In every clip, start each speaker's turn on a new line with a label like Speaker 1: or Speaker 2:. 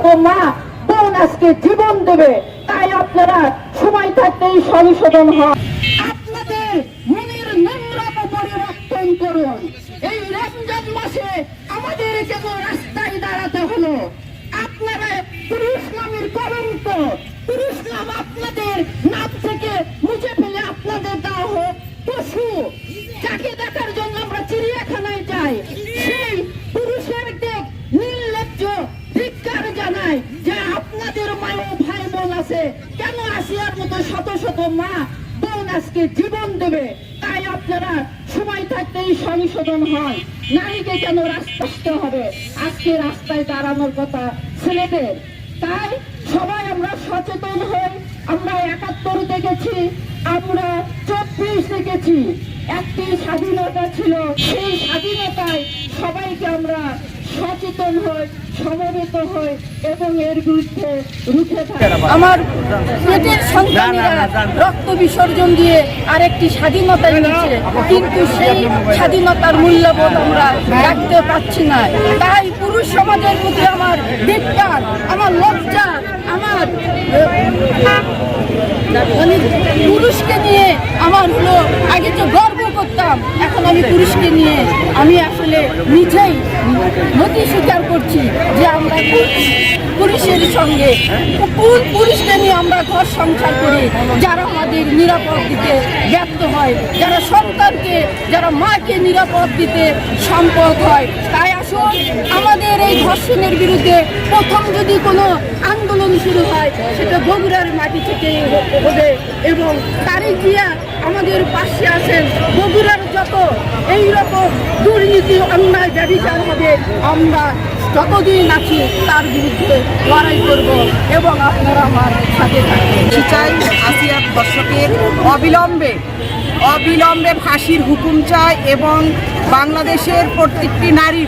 Speaker 1: শত মা বোন আজকে জীবন দেবে। তাই আপনারা সময় থাকতেই সংশোধন আপনাদের মনের নম্রতা পরিবর্তন করুন। এই রমজান মাসে আমাদের কেন রাস্তায় দাঁড়াতে হলো। আপনারা পুরুষ নামের কলঙ্ক। পুরুষ নাম আপনাদের নাম থেকে মতো শত শত মা বোন আজকে জীবন দেবে। তাই আপনারা সময় থাকতেই সংশোধন হয় নারীকে কেন রাস্তা হবে? আজকে রাস্তায় দাঁড়ানোর কথা ছেলেদের। তাই সবাই আমরা সচেতন হই। আমরা একাত্তর দেখেছি, আমরা চব্বিশ দেখেছি। একটি স্বাধীনতা ছিল, সেই স্বাধীনতায় সবাইকে আমরা সচেতন হই সমবেত হই এবং এর বিরুদ্ধে রুখে
Speaker 2: আমার পেটের সন্তানেরা রক্ত বিসর্জন দিয়ে আরেকটি স্বাধীনতা এনেছে কিন্তু সেই স্বাধীনতার মূল্যবোধ আমরা রাখতে পারছি না। তাই পুরুষ সমাজের প্রতি আমার ধিক্কার আমার লজ্জা আমার মানে পুরুষকে নিয়ে আমার হলো আগে যে গর্ব করতাম। এখন আমি পুরুষকে নিয়ে আমি আসলে নিজেই নথি স্বীকার করছি যে আমরা পুরুষের সঙ্গে কোন পুরুষকে নিয়ে আমরা ঘর সংসার করি, যারা আমাদের নিরাপদ দিতে ব্যর্থ হয়, যারা সন্তানকে, যারা মাকে নিরাপদ দিতে সম্পদ হয়। তাই আসুন, আমাদের এই ধর্ষণের বিরুদ্ধে প্রথম যদি কোনো আন্দোলন শুরু হয়, সেটা বগুড়ার মাটি থেকে হবে এবং তারই জিয়া আমাদের পাশে আছেন বগুড়ার যত এই রকম দুর্নীতি, অন্যায়, ব্যবচার হবে, আমরা যতদিন আছি তার বিরুদ্ধে লড়াই করব এবং আপনারা আমার সাথে থাকবেন।
Speaker 3: চাই আসিয়ার দর্শকের অবিলম্বে অবিলম্বে ফাঁসির হুকুম চাই এবং বাংলাদেশের প্রত্যেকটি নারী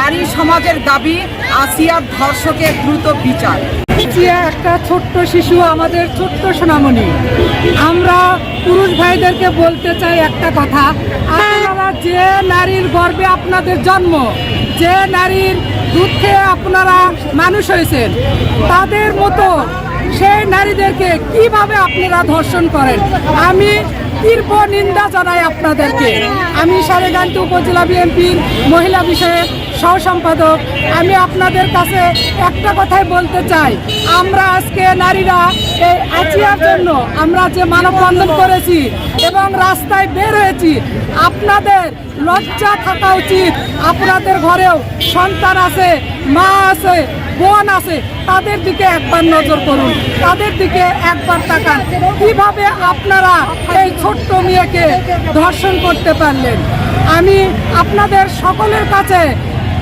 Speaker 3: নারী সমাজের দাবি আসিয়ার ধর্ষকের দ্রুত বিচার।
Speaker 4: চিয়া একটা ছোট্ট শিশু, আমাদের ছোট্ট সোনামণি। আমরা পুরুষ ভাইদেরকে বলতে চাই একটা কথা। আপনারা যে নারীর গর্বে আপনাদের জন্ম, যে নারীর দুধ খেয়ে আপনারা মানুষ হয়েছেন, তাদের মতো সেই নারীদেরকে কীভাবে আপনারা ধর্ষণ করেন? আমি তীব্র নিন্দা জানাই আপনাদেরকে। আমি সারেগান্তি উপজেলা বিএনপির মহিলা বিষয়ে সহ সম্পাদক আমি আপনাদের কাছে একটা কথাই বলতে চাই। আমরা আজকে নারীরা এই আচিয়ার জন্য আমরা যে মানববন্ধন করেছি এবং রাস্তায় বের হয়েছি, আপনাদের লজ্জা থাকা উচিত। আপনাদের ঘরেও সন্তান আছে, মা আছে, বোন আছে, তাদের দিকে একবার নজর করুন, তাদের দিকে একবার তাকান। কীভাবে আপনারা এই ছোট্ট মেয়েকে ধর্ষণ করতে পারলেন? আমি আপনাদের সকলের কাছে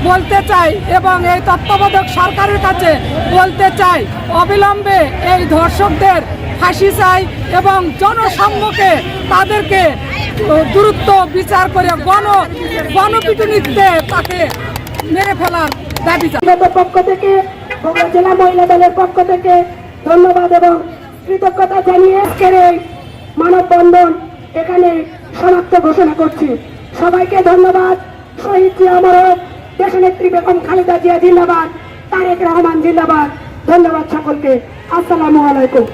Speaker 4: বলতে চাই এবং এই তত্ত্বাবধায়ক সরকারের কাছে বলতে চাই, অবিলম্বে এই ধর্ষকদের ফাঁসি চাই এবং জনসম্মুখে তাদেরকে দূরত্ব বিচার করে গণ, গণপিটুনিতে তাকে মেরে ফেলার দাবি
Speaker 1: পক্ষ থেকে জেলা মহিলা দলের পক্ষ থেকে ধন্যবাদ এবং কৃতজ্ঞতা জানিয়ে আজকের এই মানববন্ধন এখানে সমাপ্ত ঘোষণা করছি। সবাইকে ধন্যবাদ। শহীদ জিয়া দেশনেত্রী বেগম খালেদা জিয়া জিন্দাবাদ তারেক রহমান জিন্দাবাদ। ধন্যবাদ সকলকে। আসসালামু আলাইকুম।